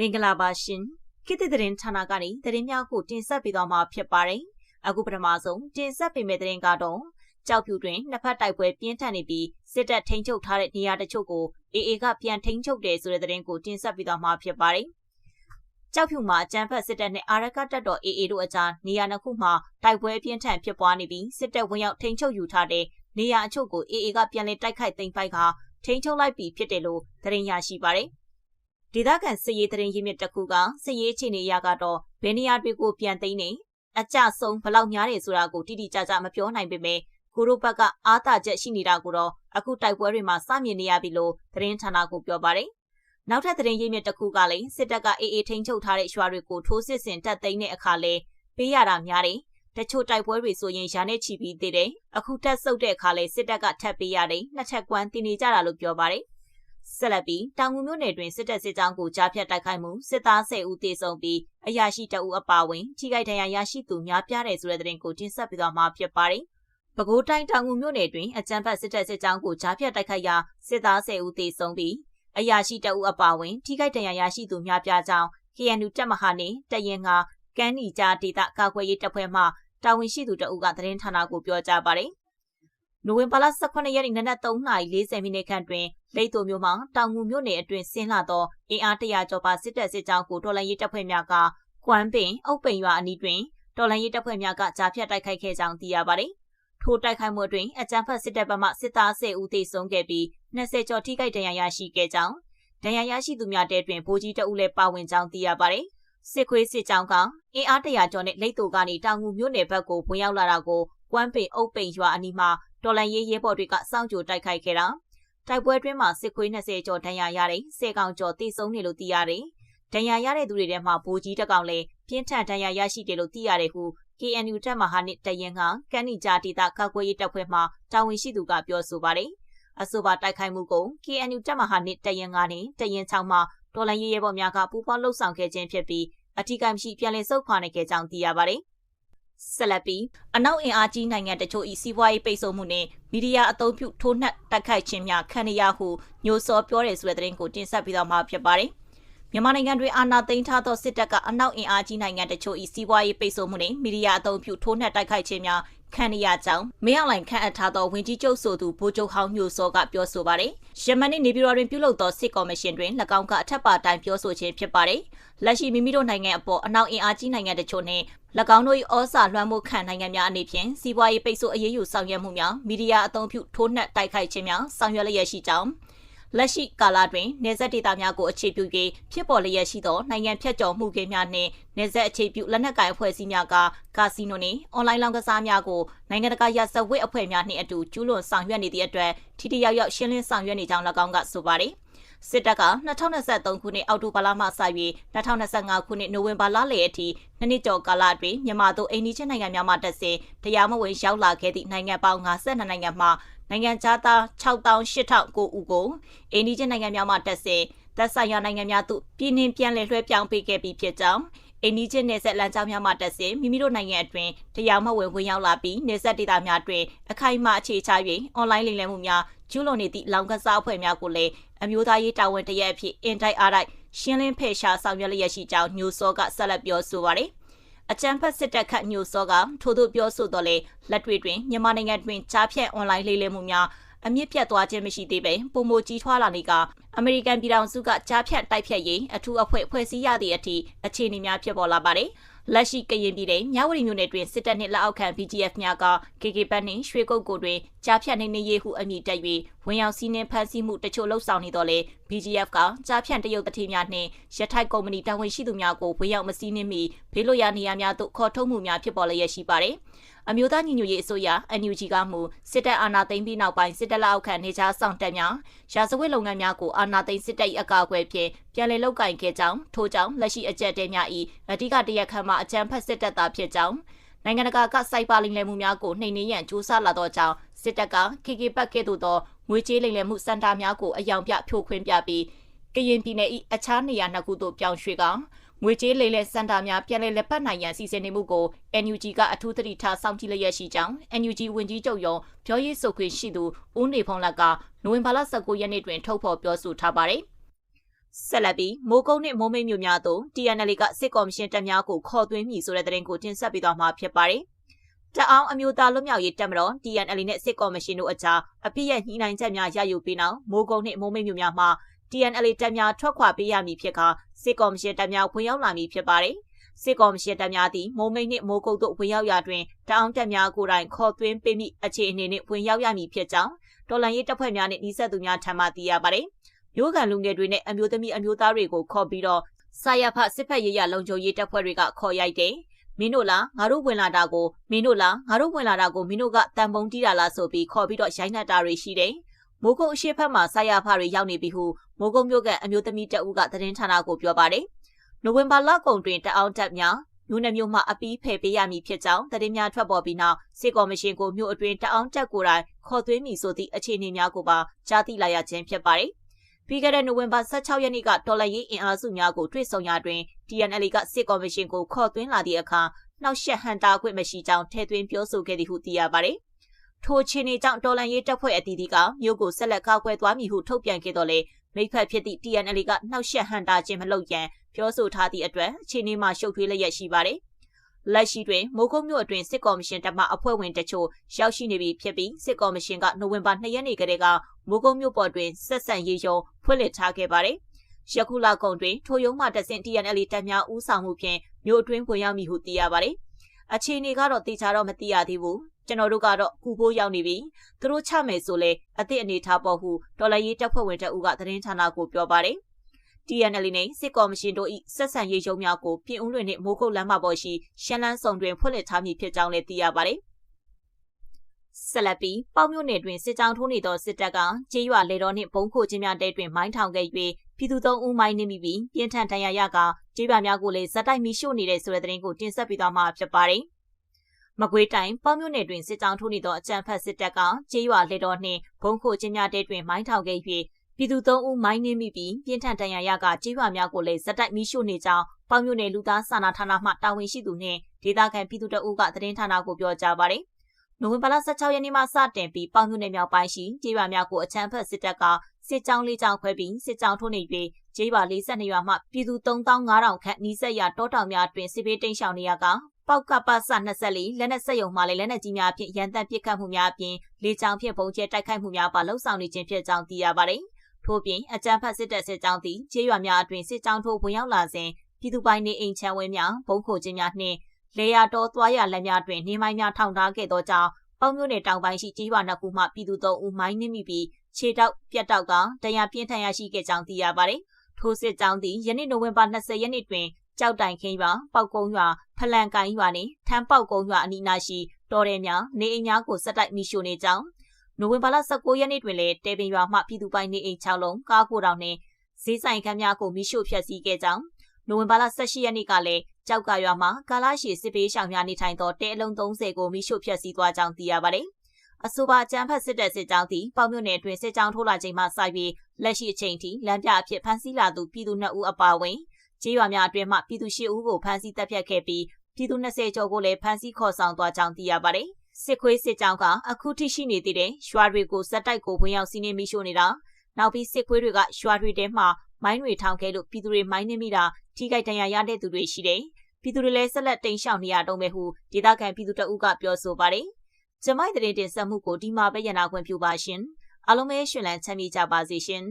မင်္ဂလာပါရှင်ခေတ်သစ်သတင်းဌာနကနေသတင်းများကိုတင်ဆက်ပေးသွားမှာဖြစ်ပါတယ်အခုပထမဆုံးတင်ဆက်ပေးမယ့်သတင်းကတော့ကြောက်ဖြူတွင်နှစ်ဖက်တိုက်ပွဲပြင်းထန်နေပြီးစစ်တပ်ထိန်းချုပ်ထားတဲ့နေရာတချို့ကိုအေအေကပြန်ထိန်းချုပ်တယ်ဆိုတဲ့သတင်းကိုတင်ဆက်ပေးသွားမှာဖြစ်ပါတယ်ကြောက်ဖြူမှာအကြမ်းဖက်စစ်တပ်နဲ့အာရကတပ်တော်အေအေတို့အကြားနေရာနှစ်ခုမှာတိုက်ပွဲပြင်းထန်ဖြစ်ပွားနေပြီးစစ်တပ်ဝင်ရောက်ထိန်းချုပ်ယူထားတဲ့နေရာအချို့ကိုအေအေကပြန်လည်တိုက်ခိုက်သိမ်းပိုက်ကထိန်းချုပ်လိုက်ပြီးဖြစ်တယ်လို့သတင်းရရှိပါတယ် ဒေသခံစစ်ရေးသတင်းရင်းမြစ်တစ်ခုကစစ်ရေးအခြေအနေအရကတော့ဘယ်နေရာတွေကိုပြန်သိမ်းနေအကြဆုံးဘလောက်များတယ်ဆိုတာကိုတိတိကျကျမပြောနိုင်ပေမဲ့ကိုရိုဘက်ကအားသာချက်ရှိနေတာကိုတော့အခုတိုက်ပွဲတွေမှာစမြင်နေရပြီလို့သတင်းဌာနကပြောပါတယ်။နောက်ထပ်သတင်းရင်းမြစ်တစ်ခုကလည်းစစ်တပ်ကအေးအေးထိန်းချုပ်ထားတဲ့ရွာတွေကိုထိုးစစ်ဆင်တက်သိမ်းတဲ့အခါလဲပေးရတာများတယ်။တချို့တိုက်ပွဲတွေဆိုရင်ရာနဲ့ချီပြီးသေးတယ်။အခုတက်ဆုပ်တဲ့အခါလဲစစ်တပ်ကထပ်ပေးရတယ်။နှစ်ချက်ကွမ်းတင်နေကြတာလို့ပြောပါတယ်။ ဆက်လက်ပြီးတောင်ငူမြို့နယ်တွင်စစ်တပ်စစ်ကြောင်းကိုကြားဖြတ်တိုက်ခိုက်မှုစစ်သား10ဦးသေဆုံးပြီးအရာရှိတအူအပါဝင်ထိခိုက်ဒဏ်ရာရရှိသူများပြားတယ်ဆိုတဲ့သတင်းကိုတင်ဆက်ပေးသွားမှာဖြစ်ပါတယ်။ပဲခူးတိုင်းတောင်ငူမြို့နယ်တွင်အကြမ်းဖက်စစ်တပ်စစ်ကြောင်းကိုကြားဖြတ်တိုက်ခိုက်ရာစစ်သား10ဦးသေဆုံးပြီးအရာရှိတအူအပါဝင်ထိခိုက်ဒဏ်ရာရရှိသူများပြားကြောင်း KNU တပ်မဟာနှင့်တရင်ကကန်းနီကြားဒေသကာကွယ်ရေးတပ်ဖွဲ့မှတာဝန်ရှိသူတအူကသတင်းဌာနကိုပြောကြားပါတယ်။ နိုဝင်ဘာလ18ရက်နေ့နနက်3:40မိနစ်ခန့်တွင်လိတ်တူမြို့မှာတောင်ငူမြို့နယ်အတွင်းဆင်းလာသောအင်အားတရာကျော်ပါစစ်တပ်စစ်ကြောင်းကိုတော်လှန်ရေးတပ်ဖွဲ့များကကွမ်းပင်အုပ်ပိန်ရွာအနီးတွင်တော်လှန်ရေးတပ်ဖွဲ့များကကြားဖြတ်တိုက်ခိုက်ခဲ့ကြောင်းသိရပါတယ်။ထိုတိုက်ခိုက်မှုအတွင်းအကြမ်းဖက်စစ်တပ်ဘက်မှစစ်သား10ဦးသေဆုံးခဲ့ပြီး20ကျော်ထိခိုက်ဒဏ်ရာရရှိခဲ့ကြောင်းဒဏ်ရာရရှိသူများတဲတွင်ဗိုလ်ကြီးတအုပ်လည်းပါဝင်ကြောင်းသိရပါတယ်။စစ်ခွေးစစ်ကြောင်းကအင်အားတရာကျော်နဲ့လိတ်တူကနေတောင်ငူမြို့နယ်ဘက်ကိုဝင်ရောက်လာတာကိုကွမ်းပင်အုပ်ပိန်ရွာအနီးမှာ တော်လန်ရေးရဲဘော်တွေကစောင့်ကြိုတိုက်ခိုက်ခဲ့တာတိုက်ပွဲတွင်းမှာစစ်ခွေး20ကျော်ဒဏ်ရာရတယ်ဆယ်ကောင်ကျော်တိစုံနေလို့သိရတယ်ဒဏ်ရာရတဲ့သူတွေထဲမှာဗိုလ်ကြီးတကောင်လည်းပြင်းထန်ဒဏ်ရာရရှိတယ်လို့သိရတယ်ဟု KNU တပ်မဟာနစ်တရင်ကကန်းနီဂျာဒေတာကောက်ွယ်ရေးတပ်ဖွဲ့မှတာဝန်ရှိသူကပြောဆိုပါတယ်အဆိုပါတိုက်ခိုက်မှုကို KNU တပ်မဟာနစ်တရင်ကနေတရင်ချောင်းမှာတော်လန်ရေးရဲဘော်များကပူးပေါင်းလှုပ်ဆောင်ခဲ့ခြင်းဖြစ်ပြီးအထူးကမရှိပြန်လည်ဆုတ်ခွာနေခဲ့ကြောင်းသိရပါတယ်။ ဆက်လက်ပြီးအနောက်အင်အားကြီးနိုင်ငံတချို့၏စီးပွားရေးပိတ်ဆို့မှုနှင့်မီဒီယာအသုံးပြုထိုးနှက်တိုက်ခိုက်ခြင်းများခံရဟုညိုစောပြောတယ်ဆိုတဲ့သတင်းကိုတင်ဆက်ပြီးတော့မှာဖြစ်ပါတယ်။မြန်မာနိုင်ငံတွင်အာဏာသိမ်းထားသောစစ်တပ်ကအနောက်အင်အားကြီးနိုင်ငံတချို့၏စီးပွားရေးပိတ်ဆို့မှုနှင့်မီဒီယာအသုံးပြုထိုးနှက်တိုက်ခိုက်ခြင်းများ ခံရကြောင်းမင်းအောင်လှိုင်ခန့်အပ်ထားသောဝင်ကြီးချုပ်ဆိုသူဗိုလ်ချုပ်ဟောင်းညိုစောကပြောဆိုပါတယ်။ယမန်နေ့နေပြည်တော်တွင်ပြုလုပ်သောစစ်ကော်မရှင်တွင်၎င်းကအထက်ပါတိုင်းပြောဆိုခြင်းဖြစ်ပါတယ်။လက်ရှိမိမိတို့နိုင်ငံအပေါ်အနောက်အင်အားကြီးနိုင်ငံတချို့နှင့်၎င်းတို့၏ဩစာလွှမ်းမိုးခံနိုင်ငံများအနေဖြင့်စီးပွားရေးပိတ်ဆို့အရေးယူဆောင်ရွက်မှုများမီဒီယာအသုံးပြုထိုးနှက်တိုက်ခိုက်ခြင်းများဆောင်ရွက်လျက်ရှိကြောင်း လက်ရှိကာလတွင်နေဆက်ဒေတာများကိုအခြေပြု၍ဖြစ်ပေါ်လျက်ရှိသောနိုင်ငံဖြတ်ကျော်မှုကိန်းများနှင့်နေဆက်အခြေပြုလက်နက်ကိုင်အဖွဲ့အစည်းများကကာစီနိုနှင့်အွန်လိုင်းလောင်းကစားများကိုနိုင်ငံတကာရစဝစ်အဖွဲ့များနှင့်အတူကျူးလွန်ဆောင်ရွက်နေသည့်အတွက်ထိထိရောက်ရောက်ရှင်းလင်းဆောင်ရွက်နေကြောင်း၎င်းကဆိုပါသည်စစ်တပ်က2023ခုနှစ်အောက်တိုဘာလမှစ၍2025ခုနှစ်နိုဝင်ဘာလလယ်အထိနှစ်နှစ်ကျော်ကာလအတွင်းမြန်မာတို့အိန္ဒိယနိုင်ငံများမှတက်ဆင်တရားမဝင်ရောက်လာခဲ့သည့်နိုင်ငံပေါင်း52နိုင်ငံမှ နိုင်ငံသား68,009ဦးကိုအိန္ဒိယနိုင်ငံများမှတက်ဆင်သက်ဆိုင်ရာနိုင်ငံများသို့ပြည်နှင်ပြန်လည်လွှဲပြောင်းပေးခဲ့ပြီးဖြစ်ကြောင်းအိန္ဒိယနယ်စပ်လမ်းကြောင်းများမှတက်ဆင်မိမိတို့နိုင်ငံအတွင်းတရားမဝင်ဝင်ရောက်လာပြီးနယ်စပ်ဒေသများတွင်အခိုင်အမာအခြေချ၍အွန်လိုင်းလိမ်လည်မှုများကျူးလွန်နေသည့်လောင်ကစားအဖွဲ့များကိုလည်းအမျိုးသားရေးတာဝန်တရက်အဖြစ်အင်တိုက်အားတိုက်ရှင်းလင်းဖယ်ရှားဆောင်ရွက်လျက်ရှိကြောင်းညိုစောကဆက်လက်ပြောဆိုပါတယ် အကြံဖက်စစ်တပ်ခတ်ညိုစောကထို့သို့ပြောဆိုတော့လေလက်တွေ့တွင်မြန်မာနိုင်ငံတွင်ကြားဖြတ်အွန်လိုင်းလေးလည်မှုများအမြင့်ပြတ်သွားခြင်းမရှိသေးပဲပုံမကြီးထွားလာနေကအမေရိကန်ပြည်ထောင်စုကကြားဖြတ်တိုက်ဖြတ်ရေးအထူးအဖွဲ့ဖွဲ့စည်းရသည့်အထိအခြေအနေများဖြစ်ပေါ်လာပါတယ်။ လက်ရှိကရင်ပြည်နယ်မြဝတီမြို့နယ်တွင်စစ်တပ်နှင့်လက်အောက်ခံ BGF များက KK ဘတ်နှင့်ရွှေကုတ်ကိုတွင်ကြားဖြတ်နေနေရေးဟုအမည်တက်၍ဝင်ရောက်စီးနှင်းဖမ်းဆီးမှုတချို့လှုပ်ဆောင်နေတော့လေ BGF ကကြားဖြတ်တရုတ်တတိများနှင့်ရထိုက်ကုမ္ပဏီတာဝန်ရှိသူများကိုဝင်ရောက်မစီးနှင်းမီဘေးလွတ်ရာနေရာများသို့ခေါ်ထုတ်မှုများဖြစ်ပေါ်လျက်ရှိပါသည် အမျိုးသားညီညွတ်ရေးအစိုးရ NUG ကမူစစ်တပ်အာဏာသိမ်းပြီးနောက်ပိုင်းစစ်တပ်လက်အောက်ခံနေကြဆောင်တက်များရာဇဝတ်လုပ်ငန်းများကိုအာဏာသိမ်းစစ်တပ်၏အကာအကွယ်ဖြင့်ပြန်လည်လုပ်ကင်ခဲ့ကြောင်းထို့ကြောင့်လက်ရှိအကြက်တဲများ၏အဓိကတရက်ခန့်မှအကြမ်းဖက်စစ်တပ်သားဖြစ်ကြောင်းနိုင်ငံတကာကစိုက်ပါလိမ်လည်မှုများကိုနှိမ်နင်းရန်ကြိုးစားလာသောကြောင့်စစ်တပ်က KK ပတ်ကဲ့သို့သောငွေကြေးလိမ်လည်မှုစင်တာများကိုအယောင်ပြဖြိုခွင်းပြပြီးကရင်ပြည်နယ်၏အခြားနေရာနှစ်ခုသို့ပြောင်းရွှေ့ကငွေ ကြေးလိမ်လည်စင်တာများပြန်လည်လက်ပတ်နိုင်ရန်စီစဉ်နေမှုကို NUG ကအထူးသတိထားစောင့်ကြည့်လျက်ရှိကြောင်း NUG ဝန်ကြီးချုပ်ရုံးပြောရေးဆိုခွင့်ရှိသူဦးနေဖုံးလက်ကနိုဝင်ဘာလ19ရက်နေ့တွင် ထုတ်ဖော်ပြောဆိုထားပါတယ်။ဆက်လက်ပြီးမိုးကုတ်နှင့်မိုးမိတ်မြို့များသို့ TNL ကစစ်ကော်မရှင်တပ်များကိုခေါ်သွင်းမည်ဆိုတဲ့သတင်းကိုတင်ဆက်ပေးသွားမှာဖြစ်ပါတယ်။တအောင်အမျိုးသားလွတ်မြောက်ရေးတပ်မတော် TNL နဲ့စစ်ကော်မရှင်တို့အကြားအပြစ်ရဲ့ညှိနှိုင်းချက်များရယူပြီးနောက်မိုးကုတ်နှင့်မိုးမိတ်မြို့များမှာ TNL တပ်များထွက်ခွာပေးရမည်ဖြစ်ကာစစ်ကော်မရှင်တပ်များဝင်ရောက်လာမည်ဖြစ်ပါတယ်။စစ်ကော်မရှင်တပ်များသည်မိုးမိတ်နှင့်မိုးကုတ်တို့ဝင်ရောက်ရာတွင်တအောင်တပ်များကိုယ်တိုင်ခေါ်သွင်းပေးမိအခြေအနေနှင့်ဝင်ရောက်ရမည်ဖြစ်ကြောင်းတော်လန်ရေးတပ်ဖွဲ့များနှင့်နှိစက်သူများထံမှသိရပါတယ်။မျိုးကန်လူငယ်တွေနဲ့အမျိုးသမီးအမျိုးသားတွေကိုခေါ်ပြီးတော့စာရဖစစ်ဖက်ရေးရလုံခြုံရေးတပ်ဖွဲ့တွေကခေါ်ရိုက်တယ်။မင်းတို့လားငါတို့ဝင်လာတာကိုမင်းတို့လားငါတို့ဝင်လာတာကိုမင်းတို့ကတန်ပုံတီးတာလားဆိုပြီးခေါ်ပြီးတော့ရိုက်နှက်တာတွေရှိတယ်။မိုးကုတ်အရှိဖက်မှာစာရဖတွေရောက်နေပြီဟု မိုးကုတ်မြို့ကအမျိုးသမီးတအုပ်ကသတင်းဌာနကိုပြောပါတယ်။နိုဝင်ဘာလကုန်တွင်တအောင်တပ်များမြို့နယ်မြို့မှအပီးဖယ်ပေးရမည်ဖြစ်ကြောင်းသတင်းများထွက်ပေါ်ပြီးနောက်စစ်ကော်မရှင်ကိုမြို့အတွင်းတအောင်တက်ကိုယ်တိုင်ခေါ်သွင်းမည်ဆိုသည့်အခြေအနေများကိုပါကြားသိလာရခြင်းဖြစ်ပါတယ်။ပြီးခဲ့တဲ့နိုဝင်ဘာ16ရက်နေ့ကတော်လရေးအင်အားစုများကိုတွေ့ဆုံရာတွင် TNL ကစစ်ကော်မရှင်ကိုခေါ်သွင်းလာသည့်အခါနှောက်ယှက်ဟန်တာခွင့်မရှိကြောင်းထည့်သွင်းပြောဆိုခဲ့သည်ဟုသိရပါတယ်။ထိုချင်းနေကြောင့်တော်လန်ရေးတပ်ဖွဲ့အသီးသီးကမြို့ကိုဆက်လက်ကာကွယ်သွားမည်ဟုထုတ်ပြန်ခဲ့တော့လေ မိဖက်ဖြစ်သည့် TNL ကနှောက်ယှက်ဟန်တာခြင်းမလုပ်ရန်ပြောဆိုထားသည့်အတွက်အခြေအနေမှာရှုပ်ထွေးလျက်ရှိပါတယ်။လက်ရှိတွင်မိုးကုတ်မြို့အတွင်းစစ်ကော်မရှင်တပ်မှအဖွဲ့ဝင်တချို့ရောက်ရှိနေပြီဖြစ်ပြီးစစ်ကော်မရှင်ကနိုဝင်ဘာ2ရက်နေ့ကတည်းကမိုးကုတ်မြို့ပေါ်တွင်ဆက်ဆံရေးရုံဖွင့်လှစ်ထားခဲ့ပါတယ်။ယခုလကုန်တွင်ထိုရုံးမှတဆင့် TNL တပ်များဦးဆောင်မှုဖြင့်မြို့အတွင်းဝင်ရောက်မည်ဟုသိရပါတယ်။အခြေအနေကတော့တေချာတော့မသိရသေးဘူး။ ကျွန်တော်တို့ကတော့ကူဖို့ရောက်နေပြီ။သူတို့ချမယ်ဆိုလဲအသည့်အနေထားပေါ်ဟုတော်လရေးတပ်ဖွဲ့ဝင်တအုပ်ကသတင်းဌာနကိုပြောပါတယ်။ TNL နဲ့စစ်ကော်မရှင်တို့၏ဆက်ဆံရေးရုံးများကိုပြင်ဦးလွင်နှင့်မိုးကုတ်လမ်းမပေါ်ရှိရှမ်းလန်းဆောင်တွင်ဖွင့်လှစ်ထားမည်ဖြစ်ကြောင်းလည်းသိရပါတယ်။ဆက်လက်ပြီးပေါ့မြို့နယ်တွင်စစ်ကြောင်းထိုးနေသောစစ်တပ်ကကျေးရွာလေတော်နှင့်ဘုံခိုခြင်းများတဲတွင်မိုင်းထောင်ခဲ့၍ပြည်သူသုံးဦးမိုင်းနှိမိပြီးပြင်းထန်ဒဏ်ရာရကကျေးရွာများကိုလည်းဇက်တိုက်မီရှို့နေတဲ့ဆိုတဲ့သတင်းကိုတင်ဆက်ပေးသွားမှာဖြစ်ပါတယ်။ မကွေးတိုင်းပေါ့မြို့နယ်တွင်စစ်ကြောင်းထိုးနေသောအကြမ်းဖက်စစ်တပ်ကကျေးရွာလေတော်နှင့်ဘုံခိုခြင်းများတဲတွင်မိုင်းထောင်ခဲ့၍ပြည်သူ၃ဦးမိုင်းနှင်းမိပြီးပြင်းထန်ဒဏ်ရာရကကြေးရွာများကိုလည်းဇက်တိုက်မိရှို့နေကြောင်းပေါင်မြို့နယ်လူသားစာနာဌာနမှတာဝန်ရှိသူနှင့်ဒေသခံပြည်သူတအုပ်ကသတင်းဌာနကိုပြောကြားပါတယ်။နိုဝင်ဘာလ16ရက်နေ့မှစတင်ပြီးပေါင်မြို့နယ်မြောက်ပိုင်းရှိကြေးရွာများကိုအချမ်းဖက်စစ်တပ်ကစစ်ကြောင်းလေးကြောင်းခွဲပြီးစစ်ကြောင်းထိုးနေပြီးကြေးရွာ42ရွာမှပြည်သူ3500ခန့်နီးစက်ရတောတောင်များတွင်စစ်ဘေးတိမ်းရှောင်နေရက ပေါက်ကပစ24လက်နက်စက်ရုံမှလည်းလက်နက်ကြီးများဖြင့်ရန်တမ်းပစ်ခတ်မှုများအပြင်လေကြောင်းဖြင့်ပုံကျဲတိုက်ခိုက်မှုများပါလှုပ်ဆောင်နေခြင်းဖြစ်ကြောင်းသိရပါတယ်။ထို့ပြင်အကြမ်းဖက်စစ်တပ်စစ်ကြောင်းသည်ကျေးရွာများအတွင်စစ်ကြောင်းထိုးဝင်ရောက်လာစဉ်ပြည်သူပိုင်နေအိမ်ချမ်းဝဲများဘုံခိုခြင်းများနှင့်လေယာတော်သွားရလက်များတွင်နေမိုင်းများထောင်ထားခဲ့သောကြောင့်ပေါမျိုးနယ်တောင်ပိုင်းရှိကျေးရွာနှစ်ခုမှပြည်သူသုံးဦးမိုင်းနှိမိပြီးခြေတောက်ပြတ်တောက်ကတရားပြင်းထန်ရရှိခဲ့ကြောင်းသိရပါတယ်။ထိုစစ်ကြောင်းသည်ယနေ့နိုဝင်ဘာ20ရက်နေ့တွင် ကြောက်တိုင်ခင်းရွာပောက်ကုန်းရွာဖလန်ကိုင်းရွာနှင့်ထမ်းပေါက်ကုန်းရွာအနီးနားရှိတော်ရဲများနေအိမ်များကိုစက်တိုက်မိရှို့နေကြောင်းနိုဝင်ဘာလ19ရက်နေ့တွင်လည်းတေပင်ရွာမှပြည်သူပိုင်နေအိမ်6လုံးကားကိုတောင်နှင့်ဈေးဆိုင်ခန်းများကိုမိရှို့ဖျက်ဆီးခဲ့ကြောင်းနိုဝင်ဘာလ18ရက်နေ့ကလည်းကြောက်ကရွာမှာကာလာရှိစစ်ပေးရှောင်များနေထိုင်သောတဲအလုံး30ကိုမိရှို့ဖျက်ဆီးသွားကြောင်းသိရပါတယ်။အဆိုပါအကြမ်းဖက်စစ်တပ်စစ်ကြောင်းသည်ပေါမြို့နယ်အတွင်းစစ်ကြောင်းထိုးလာချိန်မှစပြီးလက်ရှိအချိန်ထိလမ်းပြအဖြစ်ဖမ်းဆီးလာသူပြည်သူ2ဦးအပါအဝင် ကျေးရွာများအတွင်းမှပြည်သူ10ဦးကိုဖမ်းဆီးတပ်ဖြတ်ခဲ့ပြီးပြည်သူ20ကျော်ကိုလည်းဖမ်းဆီးခေါ်ဆောင်သွားကြောင်းသိရပါတယ်စစ်ခွေးစစ်ကြောင်းကအခုထိရှိနေသေးတဲ့ရွာတွေကိုဇက်တိုက်ကိုဝင်ရောက်စီးနှင်းမိရှို့နေတာနောက်ပြီးစစ်ခွေးတွေကရွာတွေထဲမှာမိုင်းတွေထောင်ခဲ့လို့ပြည်သူတွေမိုင်းနှင်းမိတာထိခိုက်ဒဏ်ရာရတဲ့သူတွေရှိတယ်ပြည်သူတွေလည်းဆက်လက်တိမ်းရှောင်နေရတော့မယ်ဟုဒေသခံပြည်သူတအုပ်ကပြောဆိုပါတယ်ကျမိုက်တဲ့တင်ဆက်မှုကိုဒီမှာပဲရနာခွင့်ပြုပါရှင်အားလုံးပဲရှင်လန်းချမ်းမြေ့ကြပါစေရှင်